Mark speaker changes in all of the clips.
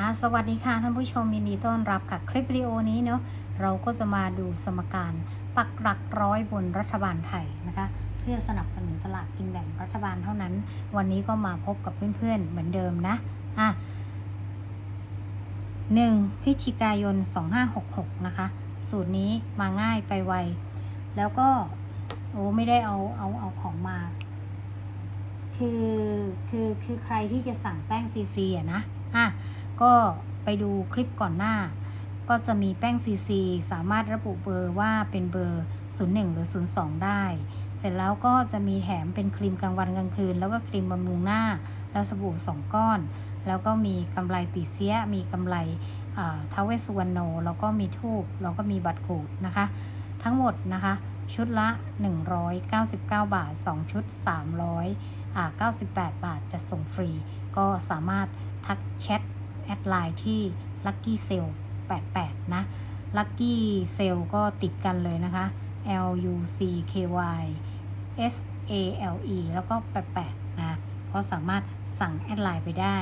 Speaker 1: อ่าสวัสดีค่ะท่านผู้ชมยินดีต้อนรับค่ะคลิปวิดีโอนี้เนาะเราก็จะมาดูสมการปักหลักร้อยบนรัฐบาลไทยนะคะ เพื่อสนับสนุนสลากกินแบ่งรัฐบาลเท่านั้น วันนี้ก็มาพบกับเพื่อนๆเหมือนเดิมนะอะหนึ่งพฤศจิกายน 2566 นะคะ สูตรนี้มาง่ายไปไว แล้วก็ โอ้ไม่ได้เอาเอาเอาของมา คือคือคือใครที่จะสั่งแป้งซีซีอะนะอะ ก็ไปดูคลิปก่อนหน้า ก็จะมีแป้งซีซีสามารถระบุเบอร์ว่าเป็นเบอร์ 01 หรือ 02 ได้ เสร็จแล้วก็จะมีแถมเป็นครีมกลางวันกลางคืน แล้วก็ครีมบำรุงหน้า แล้วสบู่2ก้อน แล้วก็มีกำไรปีเสีย มีกำไรทาวเวสุวรรณโน แล้วก็มีทูบแล้วก็มีบัตรขูดนะคะ ทั้งหมดนะคะชุดละ 199 บาท 2 ชุด 398 บาทจะส่งฟรี ก็สามารถทักแชท แอดไลน์ที่ Lucky Sale 88 นะ Lucky Sale ก็ติดกันเลยนะคะ L U C K Y S A L E แล้วก็ 88 นะ ก็สามารถสั่งแอดไลน์ไปได้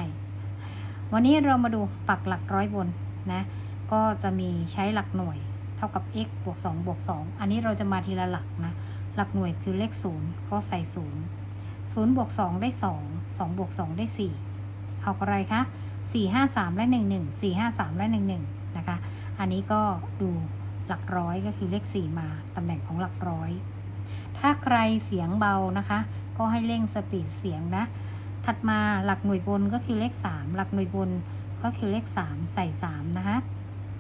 Speaker 1: วันนี้เรามาดูปักหลักร้อยบนนะ ก็จะมีใช้หลักหน่วยเท่ากับ x บวก2บวก2 อันนี้เราจะมาทีละหลักนะ หลักหน่วยคือเลข 0 ก็ใส่ 0 0บวก2ได้ 2 2บวก2ได้ 4 เอาอะไรคะ 4 5 3 และ 1 1 4 5 3 และ 1 1 นะคะ อันนี้ก็ดูหลักร้อยก็คือเลข 4 มาตำแหน่งของหลักร้อย ถ้าใครเสียงเบานะคะ ก็ให้เร่งสปีดเสียงนะ ถัดมาหลักหน่วยบนก็คือเลข 3 หลักหน่วยบนก็คือเลข 3 ใส่ 3 นะคะ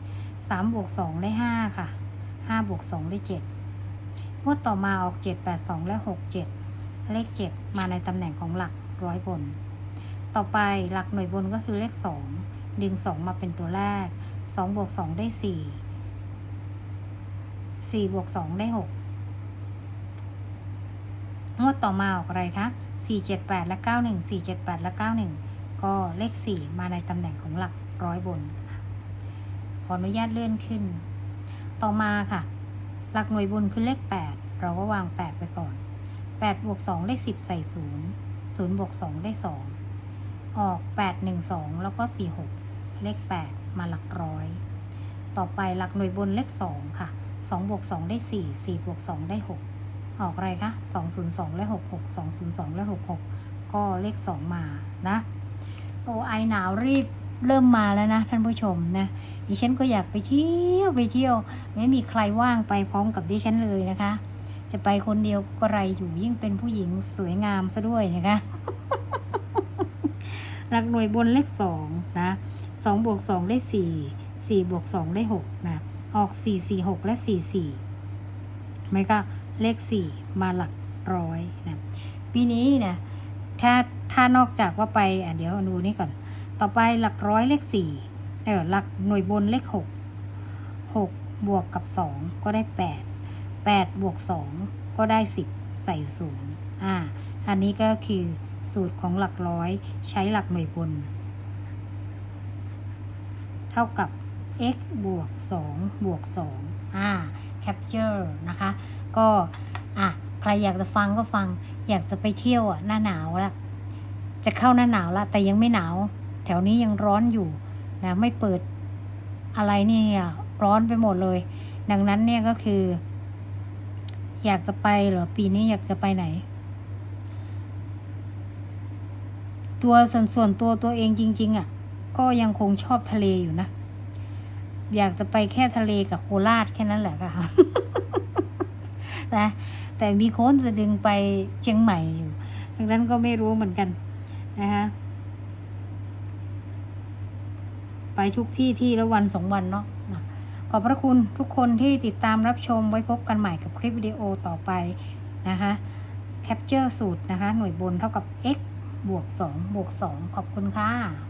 Speaker 1: 3บวก2ได้ 5 ค่ะ5บวก2ได้ 7งวดต่อมาออก 7 8 2 และ 6 7 เลข 7 มาในตำแหน่งของหลักร้อยบน ต่อไปหลักหน่วยบนก็คือเลข 2 ดึง 2 มาเป็นตัวแรก 2 บวก 2 ได้ 4 4 บวก 2 ได้ 6 งวดต่อมาออกอะไรคะ478 และ 91 478 และ 91 ก็เลข 4 มาในตำแหน่งของหลักร้อยบน ขออนุญาตเลื่อนขึ้น ต่อมาค่ะ หลักหน่วยบนคือเลข 8 เราก็วาง 8 ไปก่อน8บวก2ได้ 10 ใส่ 0 0บวก2ได้ 2 ออก 8 1 2 แล้วก็ 4 6 เลข 8 มาหลักร้อย ต่อไปหลักหน่วยบนเลข 2 ค่ะ 2 บวก 2 ได้ 4 4 บวก 2 ได้ 6 ออกอะไรคะ202 และ 66 202 และ 66 ก็เลข 2 มานะโอ้ไอหนาวรีบเริ่มมาแล้วนะท่านผู้ชมนะดิฉันก็อยากไปเที่ยวไปเที่ยว ไม่มีใครว่างไปพร้อมกับดิฉันเลยนะคะ จะไปคนเดียวก็ไรอยู่ยิ่งเป็นผู้หญิงสวยงามซะด้วยนะคะ หลักหน่วยบนเลขสองนะสองบวกสองได้สี่สี่บวกสองได้หกนะออกสี่สี่หกและสี่สี่ไม่ก็เลขสี่มาหลักร้อยนะปีนี้นะถ้าถ้านอกจากว่าไปอะเดี๋ยวดูนี่ก่อน ต่อไปหลักร้อยเลขสี่เออหลักหน่วยบนเลขหกหกบวกกับสองก็ได้แปดแปดบวกสองก็ได้สิบใส่ศูนย์อ่า อันนี้ก็คือ สูตรของหลักร้อยใช้หลักหน่วยบน เท่ากับ x บวก 2 บวก 2 อ่า capture นะคะ ก็ อะ ใครอยากจะฟังก็ฟัง อยากจะไปเที่ยวอะ หน้าหนาวล้วจะเข้าหน้าหนาวละ แต่ยังไม่หนาว แถวนี้ยังร้อนอยู่นะ ไม่เปิดอะไรนี่ร้อนไปหมดเลย ดังนั้นเนี่ยก็คือ อยากจะไปเหรอ ปีนี้อยากจะไปไหน ตัวส่วนส่วนตัวตัวเองจริง ๆอะ ก็ยังคงชอบทะเลอยู่นะ อยากจะไปแค่ทะเลกับโคราชแค่นั้นแหละค่ะนะแต่มีโค้นจะดึงไปเชียงใหม่อยู่ดังนั้นก็ไม่รู้เหมือนกันนะคะไปทุกที่ที่ละวันสองวันเนาะนะขอบพระคุณทุกคนที่ติดตามรับชมไว้พบกันใหม่กับคลิปวิดีโอต่อไปนะคะแคปเจอร์สูตรนะคะ หน่วยบนเท่ากับ x บวก 2 บวก 2 ขอบคุณค่ะ